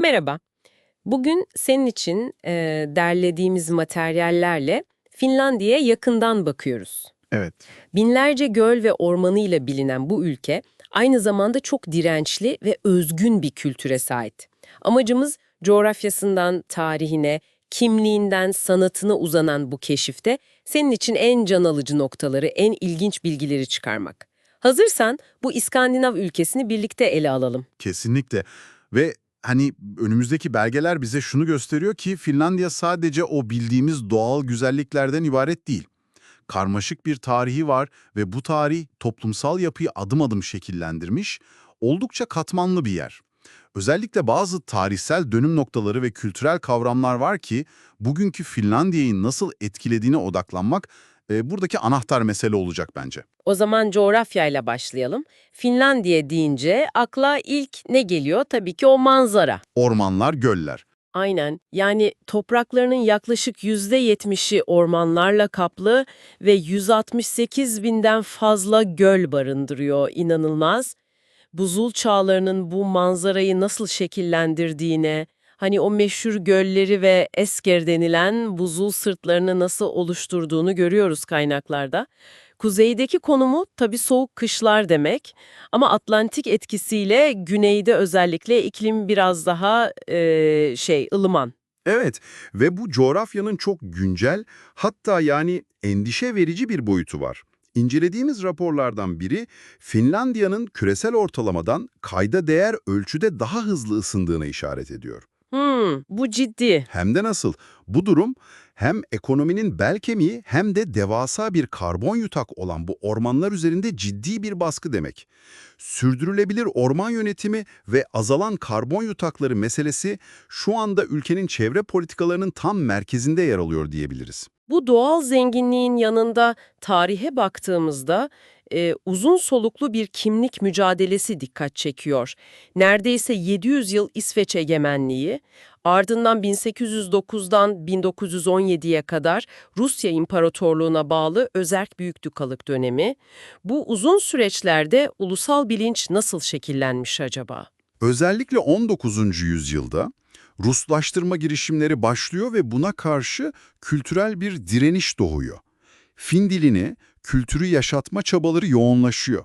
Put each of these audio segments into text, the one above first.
Merhaba. Bugün senin için e, derlediğimiz materyallerle Finlandiya'ya yakından bakıyoruz. Evet. Binlerce göl ve ormanıyla bilinen bu ülke aynı zamanda çok dirençli ve özgün bir kültüre sahip. Amacımız coğrafyasından tarihine, kimliğinden sanatına uzanan bu keşifte senin için en can alıcı noktaları, en ilginç bilgileri çıkarmak. Hazırsan bu İskandinav ülkesini birlikte ele alalım. Kesinlikle. Ve hani önümüzdeki belgeler bize şunu gösteriyor ki Finlandiya sadece o bildiğimiz doğal güzelliklerden ibaret değil. Karmaşık bir tarihi var ve bu tarih toplumsal yapıyı adım adım şekillendirmiş, oldukça katmanlı bir yer. Özellikle bazı tarihsel dönüm noktaları ve kültürel kavramlar var ki bugünkü Finlandiya'yı nasıl etkilediğine odaklanmak e, buradaki anahtar mesele olacak bence. O zaman coğrafyayla başlayalım. Finlandiya deyince akla ilk ne geliyor? Tabii ki o manzara. Ormanlar, göller. Aynen. Yani topraklarının yaklaşık %70'i ormanlarla kaplı ve 168 binden fazla göl barındırıyor. İnanılmaz. Buzul çağlarının bu manzarayı nasıl şekillendirdiğine, hani o meşhur gölleri ve esker denilen buzul sırtlarını nasıl oluşturduğunu görüyoruz kaynaklarda. Kuzeydeki konumu tabii soğuk kışlar demek ama Atlantik etkisiyle güneyde özellikle iklim biraz daha eee, şey ılıman. Evet ve bu coğrafyanın çok güncel hatta yani endişe verici bir boyutu var. İncelediğimiz raporlardan biri Finlandiya'nın küresel ortalamadan kayda değer ölçüde daha hızlı ısındığına işaret ediyor. Hmm, bu ciddi. Hem de nasıl? Bu durum hem ekonominin bel kemiği hem de devasa bir karbon yutak olan bu ormanlar üzerinde ciddi bir baskı demek. Sürdürülebilir orman yönetimi ve azalan karbon yutakları meselesi şu anda ülkenin çevre politikalarının tam merkezinde yer alıyor diyebiliriz. Bu doğal zenginliğin yanında tarihe baktığımızda e, uzun soluklu bir kimlik mücadelesi dikkat çekiyor. Neredeyse 700 yıl İsveç egemenliği, ardından 1809'dan 1917'ye kadar Rusya İmparatorluğu'na bağlı Özerk Büyükdukalık dönemi. Bu uzun süreçlerde ulusal bilinç nasıl şekillenmiş acaba? Özellikle 19. yüzyılda Ruslaştırma girişimleri başlıyor ve buna karşı kültürel bir direniş doğuyor. Fin dilini, kültürü yaşatma çabaları yoğunlaşıyor.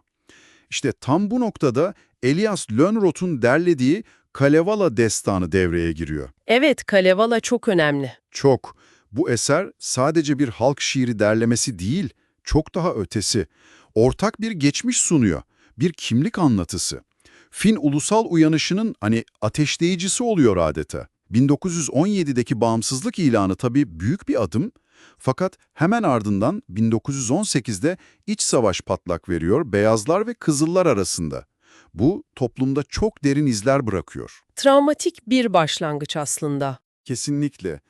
İşte tam bu noktada Elias Lönnrot'un derlediği Kalevala destanı devreye giriyor. Evet, Kalevala çok önemli. Çok. Bu eser sadece bir halk şiiri derlemesi değil, çok daha ötesi. Ortak bir geçmiş sunuyor, bir kimlik anlatısı. Fin ulusal uyanışının hani ateşleyicisi oluyor adeta. 1917'deki bağımsızlık ilanı tabii büyük bir adım. Fakat hemen ardından 1918'de iç savaş patlak veriyor beyazlar ve kızıllar arasında. Bu toplumda çok derin izler bırakıyor. Travmatik bir başlangıç aslında. Kesinlikle.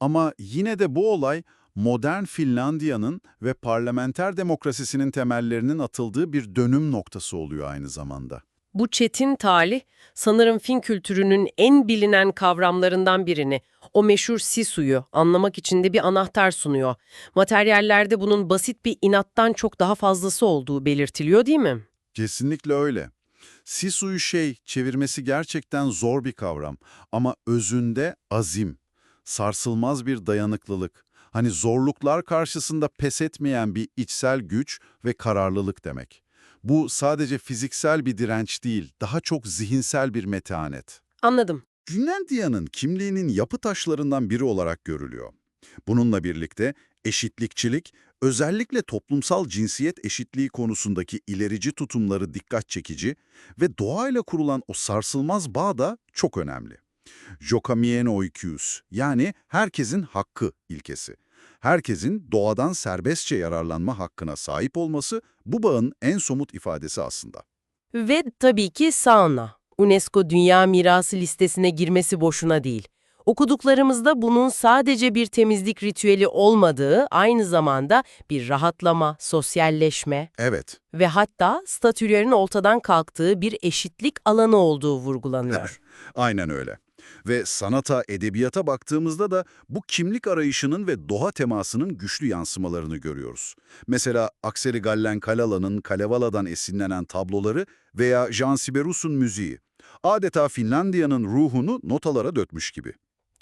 Ama yine de bu olay modern Finlandiya'nın ve parlamenter demokrasisinin temellerinin atıldığı bir dönüm noktası oluyor aynı zamanda. Bu çetin talih sanırım Fin kültürünün en bilinen kavramlarından birini, o meşhur Sisu'yu anlamak için de bir anahtar sunuyor. Materyallerde bunun basit bir inattan çok daha fazlası olduğu belirtiliyor değil mi? Kesinlikle öyle. Sisu'yu şey, çevirmesi gerçekten zor bir kavram ama özünde azim, sarsılmaz bir dayanıklılık, hani zorluklar karşısında pes etmeyen bir içsel güç ve kararlılık demek. Bu sadece fiziksel bir direnç değil, daha çok zihinsel bir metanet. Anladım. Finlandiya'nın kimliğinin yapı taşlarından biri olarak görülüyor. Bununla birlikte eşitlikçilik, özellikle toplumsal cinsiyet eşitliği konusundaki ilerici tutumları dikkat çekici ve doğayla kurulan o sarsılmaz bağ da çok önemli. Jokamieno oikius yani herkesin hakkı ilkesi. Herkesin doğadan serbestçe yararlanma hakkına sahip olması bu bağın en somut ifadesi aslında. Ve tabii ki sauna. UNESCO Dünya Mirası listesine girmesi boşuna değil. Okuduklarımızda bunun sadece bir temizlik ritüeli olmadığı, aynı zamanda bir rahatlama, sosyalleşme Evet, ve hatta statülerin ortadan kalktığı bir eşitlik alanı olduğu vurgulanıyor. Aynen öyle. Ve sanata, edebiyata baktığımızda da bu kimlik arayışının ve doğa temasının güçlü yansımalarını görüyoruz. Mesela Akseli Gallen Kalala'nın Kalevala'dan esinlenen tabloları veya Jean Siberus'un müziği. Adeta Finlandiya'nın ruhunu notalara dökmüş gibi.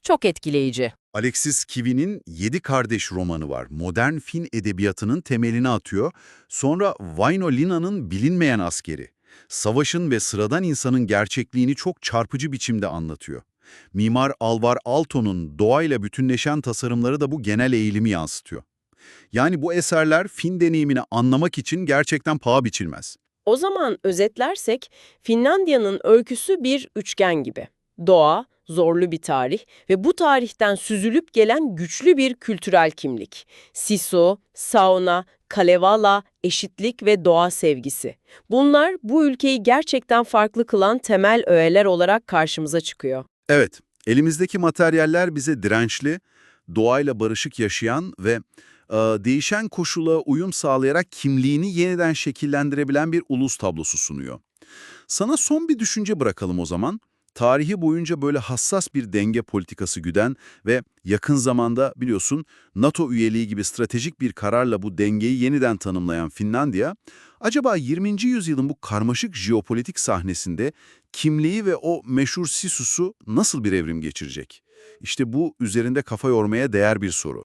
Çok etkileyici. Alexis Kivi'nin Yedi Kardeş romanı var. Modern Fin edebiyatının temelini atıyor. Sonra Vaino Lina'nın Bilinmeyen Askeri. Savaşın ve sıradan insanın gerçekliğini çok çarpıcı biçimde anlatıyor. Mimar Alvar Aalto'nun doğayla bütünleşen tasarımları da bu genel eğilimi yansıtıyor. Yani bu eserler Fin deneyimini anlamak için gerçekten paha biçilmez. O zaman özetlersek Finlandiya'nın öyküsü bir üçgen gibi. Doğa, zorlu bir tarih ve bu tarihten süzülüp gelen güçlü bir kültürel kimlik. Sisu, sauna, Kalevala, eşitlik ve doğa sevgisi. Bunlar bu ülkeyi gerçekten farklı kılan temel öğeler olarak karşımıza çıkıyor. Evet, elimizdeki materyaller bize dirençli, doğayla barışık yaşayan ve e, değişen koşula uyum sağlayarak kimliğini yeniden şekillendirebilen bir ulus tablosu sunuyor. Sana son bir düşünce bırakalım o zaman. Tarihi boyunca böyle hassas bir denge politikası güden ve yakın zamanda biliyorsun NATO üyeliği gibi stratejik bir kararla bu dengeyi yeniden tanımlayan Finlandiya, acaba 20. yüzyılın bu karmaşık jeopolitik sahnesinde kimliği ve o meşhur Sisus'u nasıl bir evrim geçirecek? İşte bu üzerinde kafa yormaya değer bir soru.